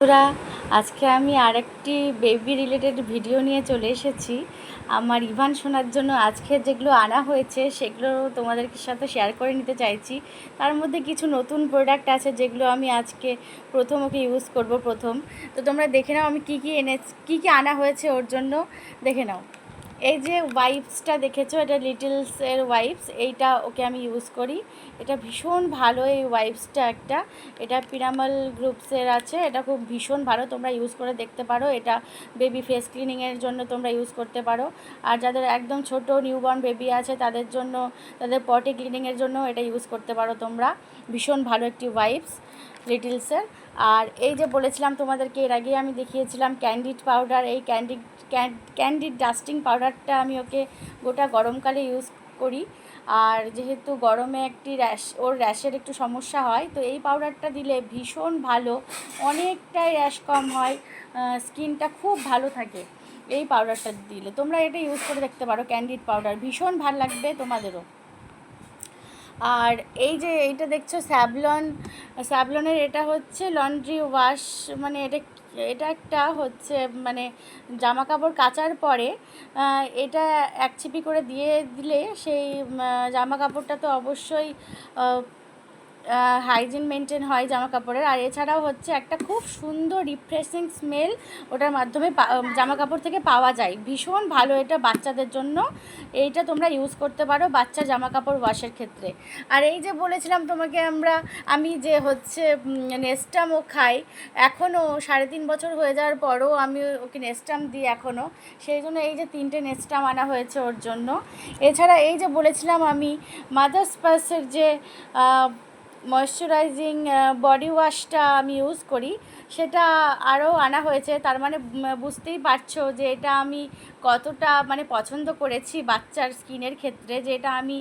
বন্ধুরা, আজকে আমি আর একটি বেবি রিলেটেড ভিডিও নিয়ে চলে এসেছি। আমার ইভান শোনার জন্য আজকে যেগুলো আনা হয়েছে, সেগুলো তোমাদের সাথে শেয়ার করে নিতে চাইছি। তার মধ্যে কিছু নতুন প্রোডাক্ট আছে যেগুলো আমি আজকে প্রথম ওকে ইউজ করব প্রথম। তো তোমরা দেখে নাও আমি কি কি এনে কি কি আনা হয়েছে ওর জন্য। দেখে নাও। এই যে ওয়াইপসটা দেখেছ, এটা লিটলসের ওয়াইপস এইটা ওকে আমি ইউজ করি। এটা ভীষণ ভালো এই ওয়াইপসটা একটা। এটা পিরামাল গ্রুপসের আছে, এটা খুব ভীষণ ভালো, তোমরা ইউজ করে দেখতে পারো। এটা বেবি ফেস ক্লিনিংয়ের জন্য তোমরা ইউজ করতে পারো। আর যাদের একদম ছোট নিউবর্ন বেবি আছে, তাদের জন্য, তাদের পটি ক্লিনিংয়ের জন্য এটা ইউজ করতে পারো তোমরা। ভীষণ ভালো একটি ওয়াইপস লিটিলসের আর এই যে বলেছিলাম তোমাদেরকে, এর আগে আমি দেখিয়েছিলাম ক্যান্ডিড পাউডার এই ক্যান্ডিড ক্যান্ডিড ডাস্টিং পাউডারটা আমি ওকে গোটা গরমকালে ইউজ করি। আর যেহেতু গরমে একটি র্যাশ ওর র্যাশের একটু সমস্যা হয়, তো এই পাউডারটা দিলে ভীষণ ভালো, অনেকটাই র্যাশ কম হয় স্কিনটা খুব ভালো থাকে এই পাউডারটা দিলে। তোমরা এটা ইউজ করে দেখতে পারো ক্যান্ডিড পাউডার ভীষণ ভালো লাগবে তোমাদেরও। আর এই যে এইটা দেখছ স্যাভলন স্যাভলনের এটা হচ্ছে লন্ড্রি ওয়াশ মানে এটা এটা একটা হচ্ছে মানে জামা কাপড় কাচার পরে এটা এক ছিপি করে দিয়ে দিলে সেই জামা কাপড়টা তো অবশ্যই হাইজিন মেনটেন হয় জামা কাপড়ের আর এছাড়াও হচ্ছে একটা খুব সুন্দর রিফ্রেশিং স্মেল ওটার মাধ্যমে জামা কাপড় থেকে পাওয়া যায়। ভীষণ ভালো এটা বাচ্চাদের জন্য। এইটা তোমরা ইউজ করতে পারো বাচ্চা জামা কাপড় ওয়াশের ক্ষেত্রে। আর এই যে বলেছিলাম তোমাকে আমরা, আমি যে হচ্ছে নেস্টামও খাই এখনও সাড়ে তিন বছর হয়ে যাওয়ার পরও আমি ওকে নেস্টাম দিই এখনও সেই জন্য এই যে তিনটে নেস্টাম আনা হয়েছে ওর জন্য। এছাড়া এই যে বলেছিলাম আমি মাদার্স পার্সের যে ময়শ্চারাইজিং বডি ওয়াশটা আমি ইউজ করি। সেটা আরও আনা হয়েছে। তার মানে বুঝতেই পারছ যে এটা আমি কতটা মানে পছন্দ করেছি বাচ্চার স্কিনের ক্ষেত্রে যে এটা আমি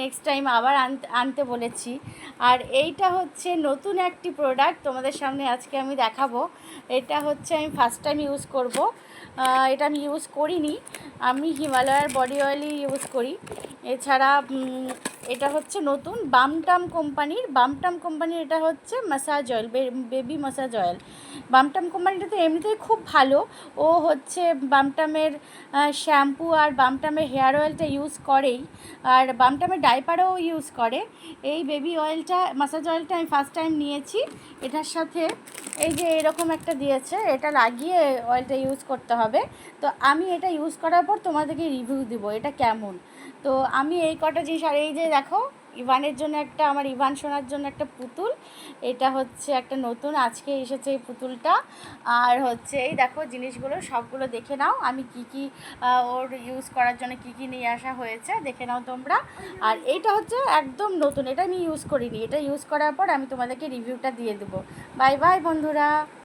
নেক্সট টাইম আবার আনতে আনতে বলেছি। আর এইটা হচ্ছে নতুন একটি প্রোডাক্ট তোমাদের সামনে আজকে আমি দেখাবো। এটা হচ্ছে আমি ফার্স্ট টাইম ইউজ করব। এটা আমি ইউজ করিনি। আমি হিমালয়ার বডি অয়েলই ইউজ করি। এছাড়া এটা হচ্ছে নতুন বামটাম কোম্পানির বামটাম কোম্পানির এটা হচ্ছে massage oil baby massage oil Bumtum কোম্পানিটা তো এমনিতেই খুব ভালো। ও হচ্ছে বামটামের শ্যাম্পু আর বামটামের হেয়ার অয়েলটা ইউজ করেই। আর বামটামের ডাইপারও ইউজ করে। এই বেবি অয়েলটা মাসাজ অয়েলটা আমি ফার্স্ট টাইম নিয়েছি। এটার সাথে এই যে এরকম একটা দিয়েছে, এটা লাগিয়ে অয়েলটা ইউজ করতে হবে। তো আমি এটা ইউজ করার পর তোমাদেরকে রিভিউ দিব, এটা কেমন? তো আমি এই কটা জিনিস আর এই যে দেখো, ইভানের জন্য একটা, আমার ইভান শোনার জন্য একটা পুতুল। এটা হচ্ছে একটা নতুন, আজকে এসেছে এই পুতুলটা। আর হচ্ছে, এই দেখো জিনিসগুলো, সবগুলো দেখে নাও। আমি কি কি ওর ইউজ করার জন্য কি কি নিয়ে আসা হয়েছে, দেখে নাও তোমরা। আর এইটা হচ্ছে একদম নতুন, এটা আমি ইউজ করিনি। এটা ইউজ করার পর আমি তোমাদেরকে রিভিউটা দিয়ে দেবো। বাই বাই বন্ধুরা।